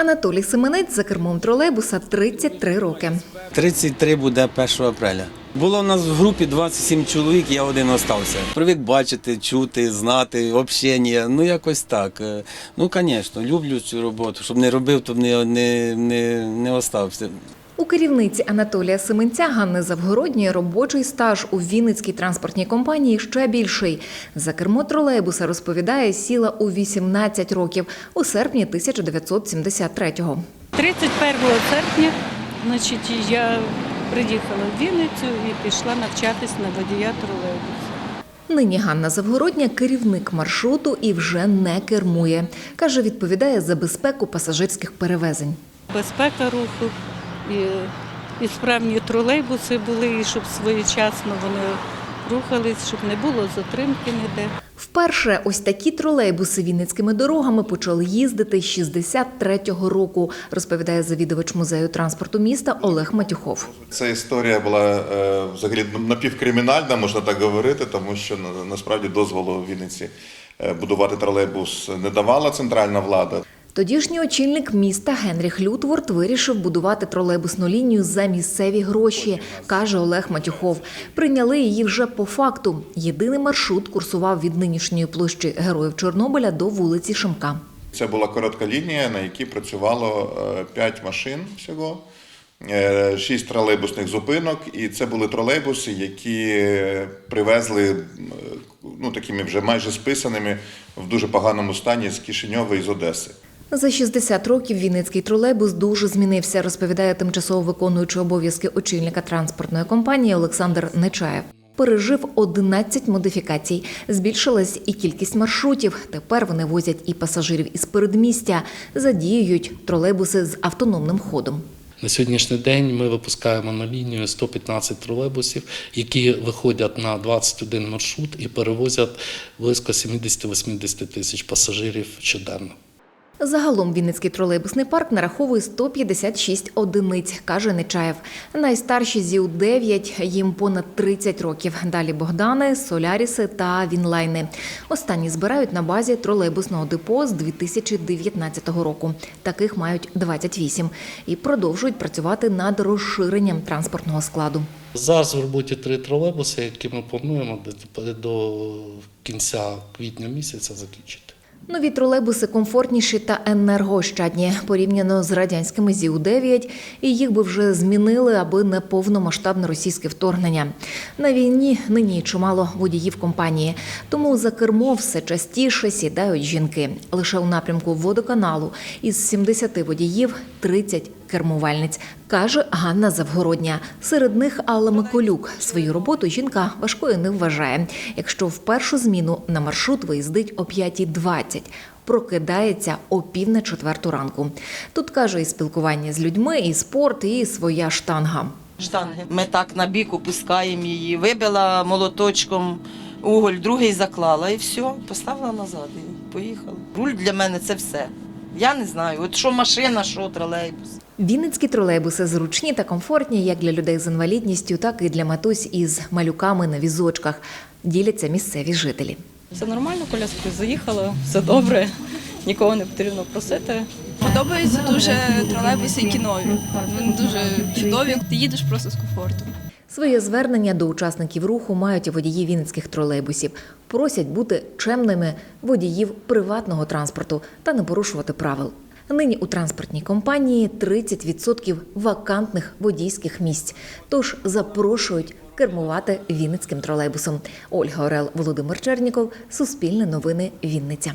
Анатолій Семенець за кермом тролейбуса 33 роки. 33 буде 1 апреля. Було в нас в групі 27 чоловік, я один остався. Привик бачити, чути, знати, общення. Ну якось так. Е, Ну, звісно, люблю цю роботу. Щоб не робив, то б не, не, не, не остався. У керівниці Анатолія Семенця Ганни Завгородньої робочий стаж у Вінницькій транспортній компанії ще більший. За кермо тролейбуса розповідає, сіла у 18 років у серпні 1973-го. 31 серпня значить, я приїхала в Вінницю і пішла навчатись на водія тролейбусу. Нині Ганна Завгородня керівник маршруту і вже не кермує. Каже, відповідає за безпеку пасажирських перевезень. Безпека руху і, і справні тролейбуси були, і щоб своєчасно вони рухались, щоб не було затримки ніде. Вперше ось такі тролейбуси вінницькими дорогами почали їздити з 63-го року, розповідає завідувач музею транспорту міста Олег Матюхов. Ця історія була е, взагалі напівкримінальна, можна так говорити, тому що на- насправді дозволу в Вінниці е, будувати тролейбус не давала центральна влада. Тодішній очільник міста Генріх Лютворд вирішив будувати тролейбусну лінію за місцеві гроші, каже Олег Матюхов. Прийняли її вже по факту. Єдиний маршрут курсував від нинішньої площі Героїв Чорнобиля до вулиці Шимка. Це була коротка лінія, на якій працювало 5 машин всього, 6 тролейбусних зупинок, і це були тролейбуси, які привезли ну, такими вже майже списаними в дуже поганому стані з Кишиньова і з Одеси. За 60 років Вінницький тролейбус дуже змінився, розповідає тимчасово виконуючий обов'язки очільника транспортної компанії Олександр Нечаєв. Пережив 11 модифікацій. Збільшилась і кількість маршрутів. Тепер вони возять і пасажирів із передмістя, задіюють тролейбуси з автономним ходом. На сьогоднішній день ми випускаємо на лінію 115 тролейбусів, які виходять на 21 маршрут і перевозять близько 70-80 тисяч пасажирів щоденно. Загалом Вінницький тролейбусний парк нараховує 156 одиниць, каже Нечаєв. Найстарші ЗІУ-9, їм понад 30 років. Далі Богдани, Соляріси та Вінлайни. Останні збирають на базі тролейбусного депо з 2019 року. Таких мають 28 і продовжують працювати над розширенням транспортного складу. Зараз в роботі три тролейбуси, які ми плануємо до- до кінця квітня місяця закінчити. Нові тролейбуси комфортніші та енергоощадні порівняно з радянськими ЗІУ-9, і їх би вже змінили, аби не повномасштабне російське вторгнення. На війні нині чимало водіїв компанії, тому за кермо все частіше сідають жінки. Лише у напрямку водоканалу із 70 водіїв 30 кермувальниць, каже Ганна Завгородня. Серед них Алла Миколюк. Свою роботу жінка важкою не вважає. Якщо в першу зміну на маршрут виїздить о 5.20, прокидається о пів на четверту ранку. Тут каже і спілкування з людьми, і спорт, і своя штанга. штанги. Ми так на бік опускаємо її, вибила молоточком уголь, другий заклала і все, поставила назад і поїхала. Руль для мене це все. Я не знаю, от що машина, що тролейбус. Вінницькі тролейбуси зручні та комфортні як для людей з інвалідністю, так і для матусь із малюками на візочках. Діляться місцеві жителі. Все нормально, коляскою заїхала, все добре, нікого не потрібно просити. Подобаються дуже тролейбуси, які нові. Вони дуже чудові. Ти їдеш просто з комфортом. Своє звернення до учасників руху мають водії вінницьких тролейбусів. Просять бути чемними водіїв приватного транспорту та не порушувати правил. Нині у транспортній компанії 30% вакантних водійських місць. Тож запрошують кермувати вінницьким тролейбусом. Ольга Орел, Володимир Черніков, Суспільне новини, Вінниця.